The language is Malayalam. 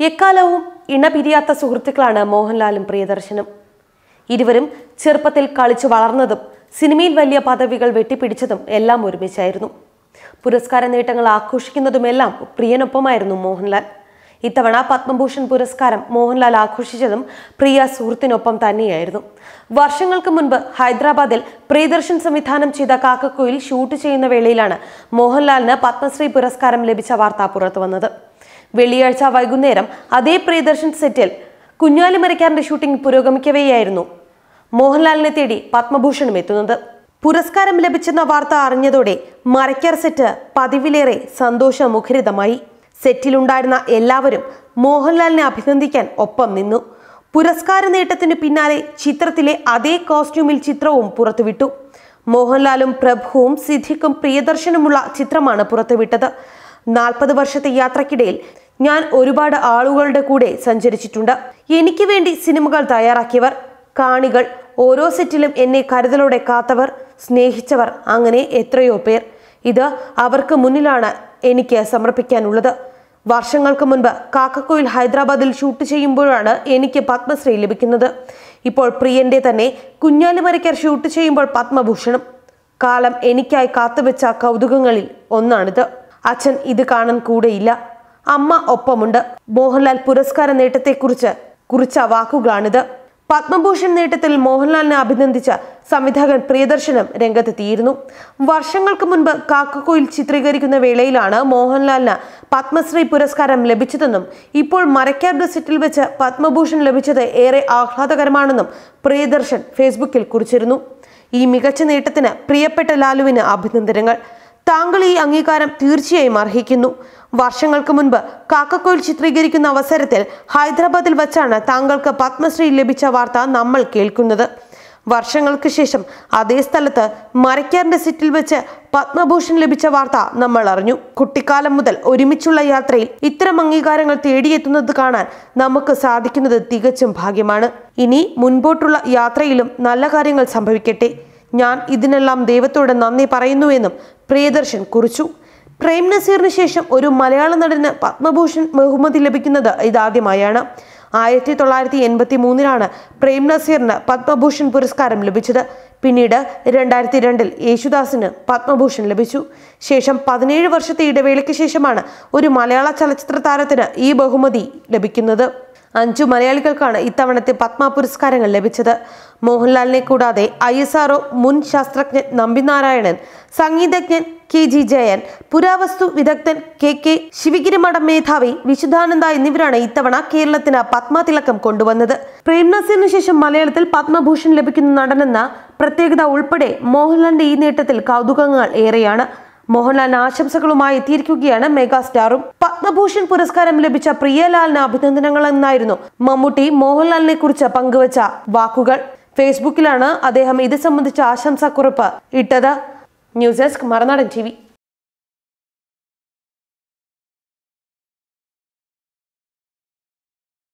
എക്കാലവും ഇണപിരിയാത്ത സുഹൃത്തുക്കളാണ് മോഹൻലാലും പ്രിയദർശനും. ഇരുവരും ചെറുപ്പത്തിൽ കളിച്ചു വളർന്നതും സിനിമയിൽ വലിയ പദവികൾ വെട്ടിപ്പിടിച്ചതും എല്ലാം ഒരുമിച്ചായിരുന്നു. പുരസ്കാര നേട്ടങ്ങൾ ആഘോഷിക്കുന്നതുമെല്ലാം പ്രിയനൊപ്പമായിരുന്നു മോഹൻലാൽ. ഇത്തവണ പത്മഭൂഷൺ പുരസ്കാരം മോഹൻലാൽ ആഘോഷിച്ചതും പ്രിയ സുഹൃത്തിനൊപ്പം തന്നെയായിരുന്നു. വർഷങ്ങൾക്ക് മുൻപ് ഹൈദരാബാദിൽ പ്രിയദർശൻ സംവിധാനം ചെയ്ത കാക്കക്കോയിൽ ഷൂട്ട് ചെയ്യുന്ന വേളയിലാണ് മോഹൻലാലിന് പത്മശ്രീ പുരസ്കാരം ലഭിച്ച വാർത്ത പുറത്തു വന്നത്. വെള്ളിയാഴ്ച വൈകുന്നേരം അതേ പ്രിയദർശൻ സെറ്റിൽ കുഞ്ഞാലി മരക്കാരന്റെ ഷൂട്ടിംഗ് പുരോഗമിക്കവെയായിരുന്നു. മോഹൻലാലിനെ തേടി പത്മഭൂഷണും എത്തുന്നത്. പുരസ്കാരം ലഭിച്ചെന്ന വാർത്ത അറിഞ്ഞതോടെ മരക്കാർ സെറ്റ് പതിവിലേറെ സന്തോഷമുഖരിതമായി. സെറ്റിലുണ്ടായിരുന്ന എല്ലാവരും മോഹൻലാലിനെ അഭിനന്ദിക്കാൻ ഒപ്പം നിന്നു. പുരസ്കാര നേട്ടത്തിന് പിന്നാലെ ചിത്രത്തിലെ അതേ കോസ്റ്റ്യൂമിൽ ചിത്രവും പുറത്തുവിട്ടു. മോഹൻലാലും പ്രഭുവും സിദ്ധിക്കും പ്രിയദർശനുമുള്ള ചിത്രമാണ് പുറത്തുവിട്ടത്. നാൽപ്പത് വർഷത്തെ യാത്രക്കിടയിൽ ഞാൻ ഒരുപാട് ആളുകളുടെ കൂടെ സഞ്ചരിച്ചിട്ടുണ്ട്. എനിക്ക് വേണ്ടി സിനിമകൾ തയ്യാറാക്കിയവർ കാണികൾ ഓരോ സെറ്റിലും എന്നെ കരുതലോടെ കാത്തവർ സ്നേഹിച്ചവർ അങ്ങനെ എത്രയോ പേർ. ഇത് അവർക്ക് മുന്നിലാണ് എനിക്ക് സമർപ്പിക്കാനുള്ളത്. വർഷങ്ങൾക്ക് മുൻപ് കാക്കക്കോയിൽ ഹൈദരാബാദിൽ ഷൂട്ട് ചെയ്യുമ്പോഴാണ് എനിക്ക് പത്മശ്രീ ലഭിക്കുന്നത്. ഇപ്പോൾ പ്രിയന്റെ തന്നെ കുഞ്ഞാലിമരയ്ക്കർ ഷൂട്ട് ചെയ്യുമ്പോൾ പത്മഭൂഷണം. കാലം എനിക്കായി കാത്തുവെച്ച കൗതുകങ്ങളിൽ ഒന്നാണിത്. അച്ഛൻ ഇത് കാണാൻ കൂടെയില്ല. അമ്മ ഒപ്പമുണ്ട്. മോഹൻലാൽ പുരസ്കാര നേട്ടത്തെക്കുറിച്ച് കുറിച്ച വാക്കുകളാണിത്. പത്മഭൂഷൺ നേട്ടത്തിൽ മോഹൻലാലിനെ അഭിനന്ദിച്ച സംവിധായകൻ പ്രിയദർശനം രംഗത്തെത്തിയിരുന്നു. വർഷങ്ങൾക്ക് മുൻപ് കാക്കക്കോയിൽ ചിത്രീകരിക്കുന്ന വേളയിലാണ് മോഹൻലാലിന് പത്മശ്രീ പുരസ്കാരം ലഭിച്ചതെന്നും ഇപ്പോൾ മരക്കാരുടെ സെറ്റിൽ വെച്ച് പത്മഭൂഷൺ ലഭിച്ചത് ഏറെ ആഹ്ലാദകരമാണെന്നും പ്രിയദർശൻ ഫേസ്ബുക്കിൽ കുറിച്ചിരുന്നു. ഈ മികച്ച നേട്ടത്തിന് പ്രിയപ്പെട്ട ലാലുവിന് അഭിനന്ദനങ്ങൾ. താങ്കൾ ഈ അംഗീകാരം തീർച്ചയായും അർഹിക്കുന്നു. വർഷങ്ങൾക്ക് മുൻപ് കാക്കക്കോയിൽ ചിത്രീകരിക്കുന്ന അവസരത്തിൽ ഹൈദരാബാദിൽ വച്ചാണ് താങ്കൾക്ക് പത്മശ്രീ ലഭിച്ച വാർത്ത നമ്മൾ കേൾക്കുന്നത്. വർഷങ്ങൾക്ക് ശേഷം അതേ സ്ഥലത്ത് മരക്കാറിന്റെ സിറ്റിൽ വെച്ച് പത്മഭൂഷൺ ലഭിച്ച വാർത്ത നമ്മൾ അറിഞ്ഞു. കുട്ടിക്കാലം മുതൽ ഒരുമിച്ചുള്ള യാത്രയിൽ ഇത്തരം അംഗീകാരങ്ങൾ തേടിയെത്തുന്നത് കാണാൻ നമുക്ക് സാധിക്കുന്നത് തികച്ചും ഭാഗ്യമാണ്. ഇനി മുൻപോട്ടുള്ള യാത്രയിലും നല്ല കാര്യങ്ങൾ സംഭവിക്കട്ടെ. ഞാൻ ഇതിനെല്ലാം ദൈവത്തോട് നന്ദി പറയുന്നുവെന്നും പ്രിയദർശൻ കുറിച്ചു. പ്രേം നസീറിന് ശേഷം ഒരു മലയാള നടന് പത്മഭൂഷൺ ബഹുമതി ലഭിക്കുന്നത് ഇതാദ്യമായാണ്. ആയിരത്തി തൊള്ളായിരത്തി എൺപത്തി മൂന്നിലാണ് പ്രേം നസീറിന് പത്മഭൂഷൺ പുരസ്കാരം ലഭിച്ചത്. പിന്നീട് രണ്ടായിരത്തി രണ്ടിൽ യേശുദാസിന് പത്മഭൂഷൺ ലഭിച്ചു. ശേഷം പതിനേഴ് വർഷത്തെ ഇടവേളയ്ക്ക് ശേഷമാണ് ഒരു മലയാള ചലച്ചിത്ര താരത്തിന് ഈ ബഹുമതി ലഭിക്കുന്നത്. അഞ്ചു മലയാളികൾക്കാണ് ഇത്തവണത്തെ പത്മ പുരസ്കാരങ്ങൾ ലഭിച്ചത്. മോഹൻലാലിനെ കൂടാതെ ഐ എസ് ആർഒ മുൻ ശാസ്ത്രജ്ഞൻ നമ്പിനാരായണൻ സംഗീതജ്ഞൻ കെ ജി ജയൻ പുരാവസ്തു വിദഗ്ധൻ കെ കെ ശിവഗിരിമഠം മേധാവി വിശുദ്ധാനന്ദ എന്നിവരാണ് ഇത്തവണ കേരളത്തിന് പത്മതിലക്കം കൊണ്ടുവന്നത്. പ്രേം നസീറിന് ശേഷം മലയാളത്തിൽ പത്മഭൂഷൺ ലഭിക്കുന്ന നടനെന്ന പ്രത്യേകത ഉൾപ്പെടെ മോഹൻലാലിന്റെ ഈ നേട്ടത്തിൽ കൗതുകങ്ങൾ ഏറെയാണ്. മോഹൻലാലിന് ആശംസകളുമായി എത്തിയിരിക്കുകയാണ് മെഗാസ്റ്റാറും. പത്മഭൂഷൺ പുരസ്കാരം ലഭിച്ച പ്രിയലാലിന് അഭിനന്ദനങ്ങൾ എന്നായിരുന്നു മമ്മൂട്ടി മോഹൻലാലിനെ കുറിച്ച് പങ്കുവച്ച വാക്കുകൾ. ഫേസ്ബുക്കിലാണ് അദ്ദേഹം ഇത് സംബന്ധിച്ച ആശംസാക്കുറിപ്പ് ഇട്ടത്. ന്യൂസ് ഡെസ്ക് മറുനാടൻ ടി